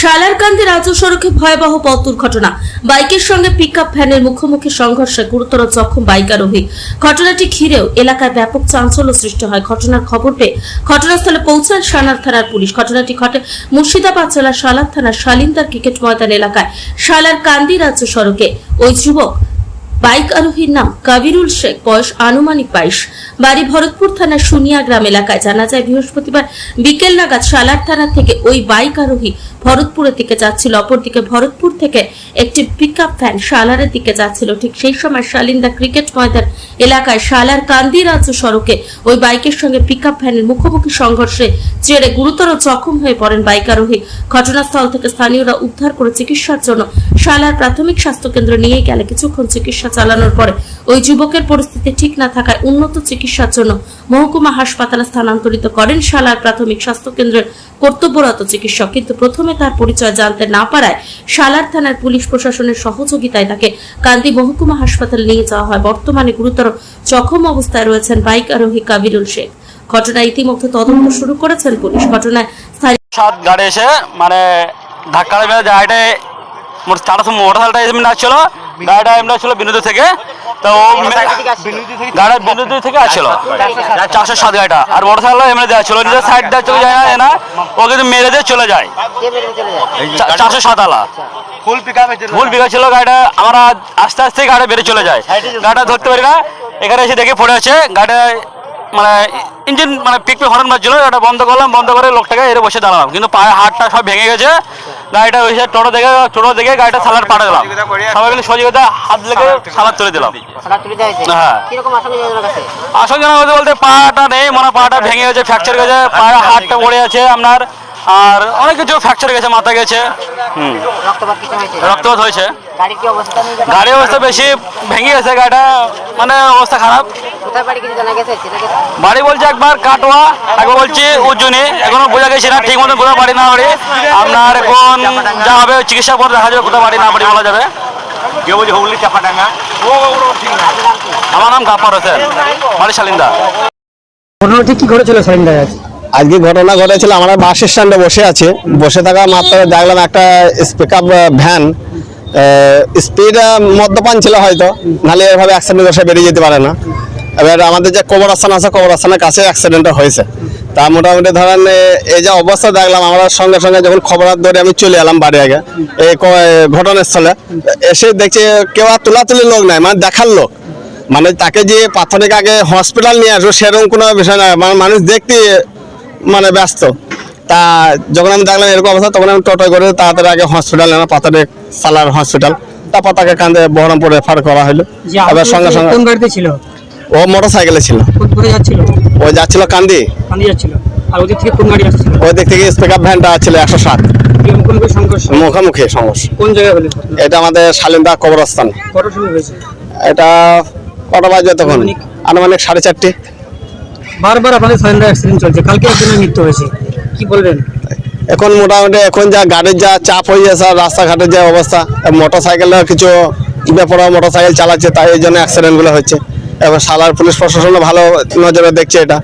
সালারকান্দি রাজ্য সড়কে ভয়াবহ পথ দুর্ঘটনা। বাইকের সঙ্গে পিক আপ ভ্যানের মুখোমুখি সংঘর্ষে গুরুতর জখম বাইক আরোহী ঘটনাটি ঘিরেও এলাকায় ব্যাপক চাঞ্চল্য সৃষ্টি হয়। ঘটনার খবর পেয়ে ঘটনাস্থলে পৌঁছায় সানার থানার পুলিশ। ঘটনাটি ঘটে মুর্শিদাবাদ জেলার সালার থানার শালিন্দার ক্রিকেট ময়দান এলাকায়। সালার কান্দি রাজ্য সড়কে। ওই যুবক বাইক আরোহীর নাম কাবিরুল শেখ, বয়স আনুমানিক বাইশ। বাড়ি ভরতপুর থানার সুনিয়া গ্রাম এলাকায়। জানা যায়, বৃহস্পতিবার বিকেল নাগাদ সালার থানা থেকে ওই বাইক আরোহী ভরতপুরের দিকে যাচ্ছিল। অপরদিকে ভরতপুর থেকে একটি পিকআপ ভ্যান সালারের দিকে যাচ্ছিল। ঠিক সেই সময় শালিন্দা ক্রিকেট ময়দান এলাকায় সালার কান্দি রাজ্য সড়কে ওই বাইকের সঙ্গে পিকআপ ভ্যানের মুখোমুখি সংঘর্ষে জেরে গুরুতর জখম হয়ে পড়েন বাইক আরোহী। ঘটনাস্থল থেকে স্থানীয়রা উদ্ধার করে চিকিৎসার জন্য শালার প্রাথমিক স্বাস্থ্য কেন্দ্রে নিয়ে গেলে কিছুক্ষণ চিকিৎসা চালানোর পরে ওই যুবকের পরিস্থিতি ঠিক না থাকায় উন্নত চিকিৎসার জন্য মহকুমা হাসপাতালে স্থানান্তরিত করেন শালার প্রাথমিক স্বাস্থ্য কেন্দ্রের কর্তব্যরত চিকিৎসক। কিন্তু প্রথমে তার পরিচয় জানতে না পারায় শালার থানার পুলিশ প্রশাসনের সহযোগিতায় তাকে কান্দি মহকুমা হাসপাতালে নিয়ে যাওয়া হয়। বর্তমানে গুরুতর জখম অবস্থায় রয়েছেন বাইক আরোহী কাবিরুল শেখ। ঘটনা ইতিমধ্যে তদন্ত শুরু করেছেন পুলিশ। ঘটনায় সাত গাড়ি এসে মানে ধাক্কা মেরে গাড়িটা মোট চারটার সময় মোটর সাইকেলটা এমনি আসছিল গাড়িটা এমনি আসছিল বিনোদী থেকে তো ও গাড়ি বিনোদী থেকে আসছিল চারশো সাত গাড়িটা আর মোটরসাইকেল এমনি দেওয়া ছিল নিজের সাইড দেওয়া চলে যায় না না ও কিন্তু মেরে দিয়ে চলে যায় চারশো সাত আলা ফুল বিঘা ছিল গাড়িটা আমরা আস্তে আস্তে গাড়ি বেরিয়ে চলে যায় গাড়িটা ধরতে পারি না এখানে এসে দেখে পড়ে আছে গাড়িটা মানে ইঞ্জিন মানে পিক হরন মারছিল এটা বন্ধ করলাম বন্ধ করে লোকটাকে এর বসে দাঁড়ালাম কিন্তু পায়ে হাতটা সব ভেঙে গেছে গাড়িটা ওই টোটো দেখে টোটো দেখে গাড়িটা সালার পাঠা দিলাম। সবাই মিলে সহযোগিতা হাত লেগে সালাদ তুলে দিলাম। হয়েছে? হ্যাঁ। আসল জানা বলতে বলতে পাটা নেই মানে পাটা ভেঙে গেছে ফ্র্যাকচার গেছে পায়ে হাতটা পড়ে আছে আপনার আর অনেক কিছু ফ্র্যাকচার গেছে মাথা গেছে হুম। রক্তপাত কিছু হয়েছে? গাড়ির অবস্থা বেশি ভেঙে গেছে গাড়িটা মানে অবস্থা খারাপ। বাড়ি বলছে একবার কাটোয়া একবার বলছি উজ্জনি এখনও বোঝা গেছে না ঠিক মতো কোথাও বাড়ি না বাড়ি। আপনার এখন যা হবে চিকিৎসা করে দেখা যাবে কোথাও বাড়ি না বাড়ি বলা যাবে। কেউ বলছে হুগলি চাপাডাঙ্গা। আমার নাম গাফার হোসেন বাড়ি শালিন্দা। ঘটনাটি কি ঘটেছিল সাইন্দায় আজ? আজকে ঘটনা ঘটেছিল আমরা বাস স্ট্যান্ডে বসে আছে। বসে থাকা মাত্র দেখলাম একটা পিকআপ ভ্যান স্পিড মদ্যপান ছিল হয়তো নাহলে এভাবে অ্যাক্সিডেন্ট বসে বেরিয়ে যেতে পারে না। এবার আমাদের যে কবর আস্থান আছে কবর আস্থানের কাছে অ্যাক্সিডেন্টটা হয়েছে। তা মোটামুটি ধরেন এই যে অবস্থা দেখলাম আমরা সঙ্গে সঙ্গে যখন খবর ধরে আমি চলে এলাম বাড়ি আগে এই ঘটনাস্থলে। এসে দেখছি কেউ আর তোলাতুলি লোক নাই মানে দেখার লোক। মানে তাকে যে প্রাথমিক আগে হসপিটাল নিয়ে আসব সেরকম কোনো বিষয় না। মানে মানুষ দেখতে মানে ব্যস্ত। তা যখন আমি দেখলাম এরকম অবস্থা তখন আমি টোটো করে তাড়াতাড়ি আগে হসপিটাল নেওয়া পাতারে সালার হসপিটাল তারপর তাকে কান্দে বহরমপুর রেফার করা হলো আহত সঙ্গে সঙ্গে কোন গাড়িতে ছিল? ও মোটর সাইকেলে ছিল কোথায় যাচ্ছিল? ও যাচ্ছিল কান্দি। কান্দি যাচ্ছিল। আর ওদের থেকে কোন গাড়ি আসছিল? ওই থেকে স্পিকআপ ভ্যানটা একশো সাত মুখোমুখি সংঘর্ষ। কোন জায়গায় হলো? এটা আমাদের শালিন্দা কবরস্থান। কটার সময় হয়েছে? এটা কটা বাজবে তখন? আনুমানিক? আনুমানিক সাড়ে চারটে। বারবার আপনাদের অ্যাক্সিডেন্ট চলছে। কালকে একজনের মৃত্যু হয়েছে। কি বলবেন? এখন মোটামুটি এখন যা গাড়ির যা চাপ হয়ে যাচ্ছে আর রাস্তাঘাটের যে অবস্থা মোটর সাইকেলের কিছু বেপরা মোটর সাইকেল চালাচ্ছে তাই এই জন্য অ্যাক্সিডেন্টগুলো হচ্ছে। এবার সালার পুলিশ প্রশাসনও ভালো নজরে দেখছে এটা।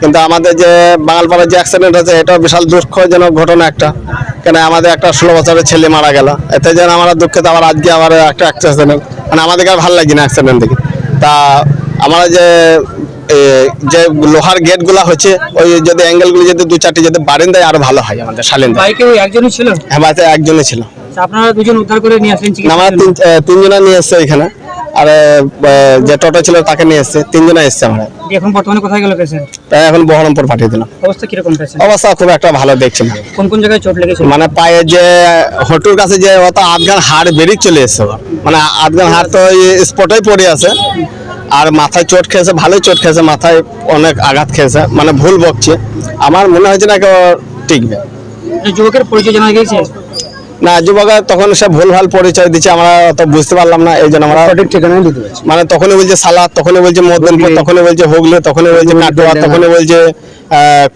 কিন্তু আমাদের যে বাঙালপাড়ার যে অ্যাক্সিডেন্ট হচ্ছে এটাও বিশাল দুঃখজনক ঘটনা একটা। কেন আমাদের একটা ষোলো বছরের ছেলে মারা গেল। এতে যেন আমরা দুঃখিত আবার আজকে আবার একটা অ্যাক্সিডেন্ট মানে আমাদেরকে আর ভালো লাগছে না অ্যাক্সিডেন্ট দেখে। তা আমরা যে যে লোহার গেটগুলো হচ্ছে ওই যদি অ্যাঙ্গেলগুলো যদি দু চারটি যদি বাড়েন দেয় আরও ভালো হয় আমাদের বাইকে ওই একজনই ছিল? হ্যাঁ বাড়িতে একজনই ছিল। আপনারা দুজন উদ্ধার করে নিয়ে আসলেন আমরা তিন তিনজনা নিয়ে এসছে এখানে। আর যে টোটো ছিল তাকে নিয়ে এসছে তিনজনা এসছে আমরা। এখন বর্তমানে কোথায় গেল পেশেন্ট? তাই এখন বহরমপুর পাঠিয়ে দিলাম। অবস্থা কীরকম পেশেন্ট? অবস্থা খুব একটা ভালো দেখছি না। কোন কোন জায়গায় চোট লেগেছে? মানে পায়ে যে হটুর কাছে যে অত আধগান হাড় বেরিয়ে চলে এসছে। মানে আধগান হাড় তো স্পটেই পড়ে আছে আর মাথায় চোট খেয়েছে ভালোই চোট খেয়েছে মাথায় অনেক আঘাত খেয়েছে মানে ভুল বকছে। আমার মনে হয়েছে না টিকবে। যুবকের পরিচয় জানা গিয়েছে? না যুবক তখন সে ভুল ভালো পরিচয় দিচ্ছে আমরা অত বুঝতে পারলাম না এই জন্য আমরা সঠিক ঠিকানায় দিতে পারছি মানে তখনই বলছে সালাদ তখনই বলছে মদনপুর তখনই বলছে হুগলি তখনই বলছে কাটোয়া তখনই বলছে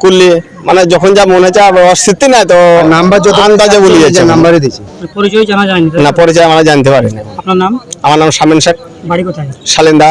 কুল্লি। মানে যখন যা মনে হচ্ছে আর স্মৃতি নাই তো নাম্বার যত আন্দাজে বলিয়েছে নাম্বারে দিয়েছি। পরিচয় জানা যায়নি না পরিচয় আমরা জানতে পারিনি। আপনার নাম? আমার নাম শামিন শেখ। বাড়ি কোথায়? শালিন্দা।